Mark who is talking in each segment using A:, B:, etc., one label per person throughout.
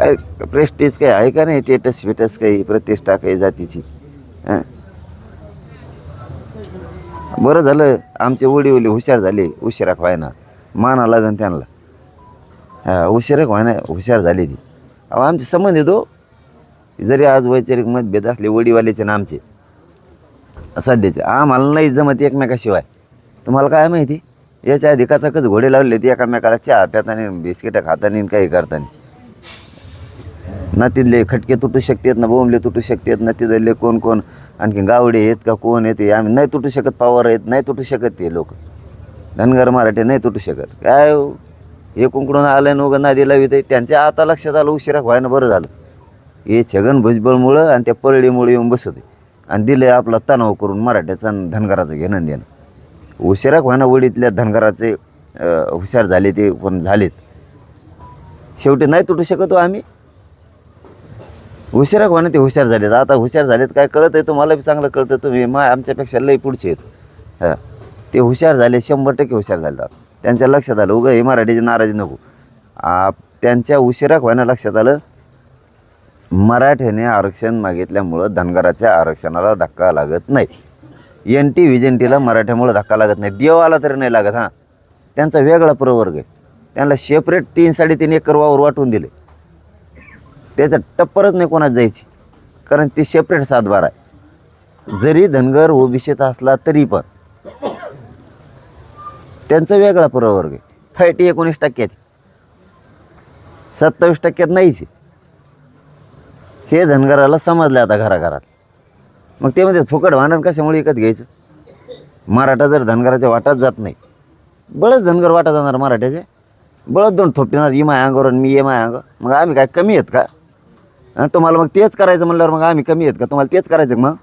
A: काय प्रेस्टेज काय आहे का नाही? टेटस विटस काही प्रतिष्ठा काही जातीची? हां? बरं झालं. आमचे वडी ओली हुशार झाले. उशिराक व्हायना माना लागन त्यांना. हा उशिरा व्हायना हुशार झाली ती. अहो आमचे संबंध येतो. जरी आज वैचारिक मतभेद असले वडीवाल्याचे ना आमचे. सध्याचे. आम्हाला नाही जमत एकमेकाशिवाय. तुम्हाला काय माहिती? याच्या आधी कचाकच घोडे लावले ते एकामेकाला चहा प्यातानी बिस्किटं खातानी आणि काही करताना. ना तिथले खटके तुटू शकतात ना बोंबले तुटू शकतात ना तिथले कोण कोण आणखी गावडे आहेत का कोण येते आम्ही नाही तुटू शकत पावर आहेत नाही तुटू शकत ते लोक. धनगर मराठी नाही तुटू शकत. काय हो, हे कुंकडून आलं ना उगं नादी लावित त्यांच्या आता लक्षात आलं उशिरा व्हायनं बरं झालं. हे छगन भुजबळमुळं आणि त्या परळीमुळे येऊन बसत आणि दिले आपला तणाव करून मराठ्याचा धनगराचं घेणं देणं. उशिरा व्हायना वडीतल्या धनगराचे हुशार झाले ते पण झालेत. शेवटी नाही तुटू शकतो आम्ही. हुशार व्हायना ते हुशार झालेत. आता हुशार झालेत काय कळत आहे? तुम्हाला बी चांगलं कळतं. तुम्ही मा आमच्यापेक्षा लई पुढचे आहेत. हां. ते हुशार झाले शंभर टक्के हुशार झाले त्यांच्या लक्षात आलं उगं हे मराठीची नाराजी नको. त्यांच्या उशिरा व्हायला लक्षात आलं? मराठ्याने आरक्षण मागितल्यामुळं धनगराच्या आरक्षणाला धक्का लागत नाही. एन टी व्हिजन मराठ्यामुळं धक्का लागत नाही. देवाला तरी नाही लागत हां. त्यांचा वेगळा प्रवर्ग आहे. त्यांना सेपरेट तीन साडेतीन एकर वावर वाटून दिले त्याचा टप्परच नाही कोणाच जायची. कारण ती सेपरेट सातबार आहे. जरी धनगर ओबीसीत असला तरी पण. त्यांचा वेगळा प्रवर्ग आहे. फॅटी एकोणीस टक्क्यात सत्तावीस टक्क्यात नाहीच हे धनगराला समजलं आता घराघरात. मग ते म्हणजे फुकट भांडण कशामुळे विकत घ्यायचं? मराठा जर धनगराच्या वाटात जात नाही बळच धनगर वाटा जाणार मराठ्याचे. बळच दोन थोपणार ई माय अंगावर मी ये माय अंग मग आम्ही काय कमी आहेत का? तुम्हाला मग तेच करायचं म्हणल्यावर मग आम्ही कमी आहेत का? तुम्हाला तेच करायचं मग?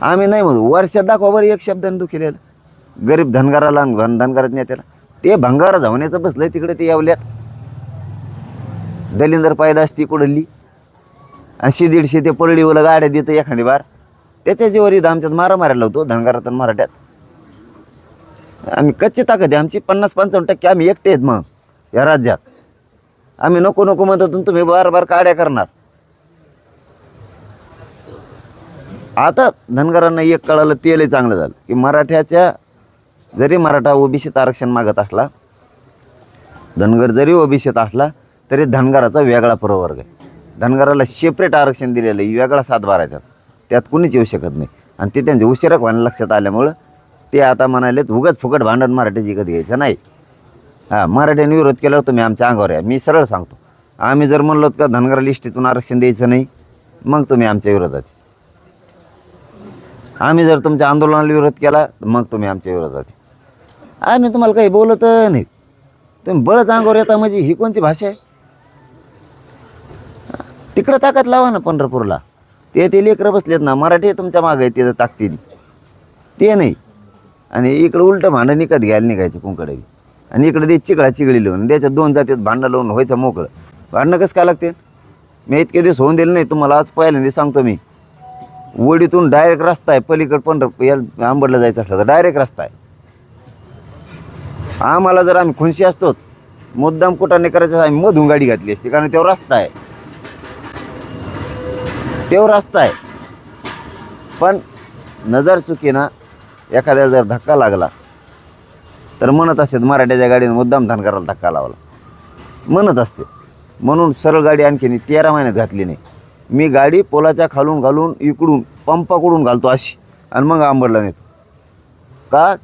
A: आम्ही नाही म्हणू. वर्षात दाखवा बरं एक शब्दाने दुखिलेलं गरीब धनगाराला घन धनगारात नेत्याला. ते भंगारा धावण्याचं बसलंय तिकडे ते यावल्यात. दलिंदर पायदास ती कुडली. अशी दीडशे ते परळीवलं गाड्या देतं एखादी बार. त्याच्या जीवर इथं आमच्यात मारा मारायला होतो धनगारात आणि मराठ्यात. आम्ही कच्ची ताकद आहे. आमची पन्नास पंचावन्न टक्के आम्ही एकटे आहेत मग या राज्यात. आम्ही नको नको म्हणतो तुम्ही बार बार काड्या करणार. आता धनगरांना एक कळालं तेलही चांगलं झालं. की मराठ्याच्या जरी मराठा ओबीसीत आरक्षण मागत असला धनगर जरी ओबीसीत असला तरी धनगराचा वेगळा प्रवर्ग आहे. धनगराला सेपरेट आरक्षण दिलेलं आहे वेगळा सातबार आहे त्यात त्यात कुणीच येऊ शकत नाही. आणि ते त्यांचे उशिरा व्हायला लक्षात आल्यामुळं ते आता म्हणाले उगाच फुकट भांडण मराठीची कधी घ्यायचं नाही. हां मराठ्यांनी विरोध केल्यावर तुम्ही आमच्या अंगावर आहे. मी सरळ सांगतो. आम्ही जर म्हणलो का धनगर लिस्टीतून आरक्षण द्यायचं नाही मग तुम्ही आमच्या विरोधात आम्ही जर तुमच्या आंदोलनाला विरोध केला मग तुम्ही आमच्या विरोधात आम्ही तुम्हाला काही बोलत नाही तुम्ही बळच अंगावर येता म्हणजे ही कोणची भाषा आहे? तिकडं ताकद लावा ना पंढरपूरला. ते ते लेकरं बसलेत ना मराठी तुमच्या मागे आहे तिथं ताकदीने. ते नाही. आणि इकडं उलटं भांडं निकत घ्यायला निघायचं कुंकडे आणि इकडे ते चिकळा चिकळी लिहून त्याच्यात दोन जातीत भांडणं लावून व्हायचं मोकळं. भांडणं कसं काय लागते मी इतके दिवस होऊन दिले नाही तुम्हाला आज पहिल्यांदा सांगतो मी. वडीतून डायरेक्ट रस्ता आहे पलीकडे पंढर या आंबडला जायचं असलं तर डायरेक्ट रस्ता आहे. आम्हाला जर आम्ही खुनशी असतो मुद्दाम कुठाने करायचं आम्ही मधून गाडी घातली असती कारण तेव्हा रस्ता आहे. तेव्हा रस्ता आहे. पण नजर चुकीनं एखाद्या जर धक्का लागला तर म्हणत असते मराठ्याच्या गाडीने मुद्दाम धनगराला धक्का लावला. म्हणत असते. म्हणून सरळ गाडी आणखीन तेरा महिन्यात घातली नाही. मी गाडी पोलाच्या खालून घालून इकडून पंपाकडून घालतो अशी. आणि मग आंबरला नेतो. का?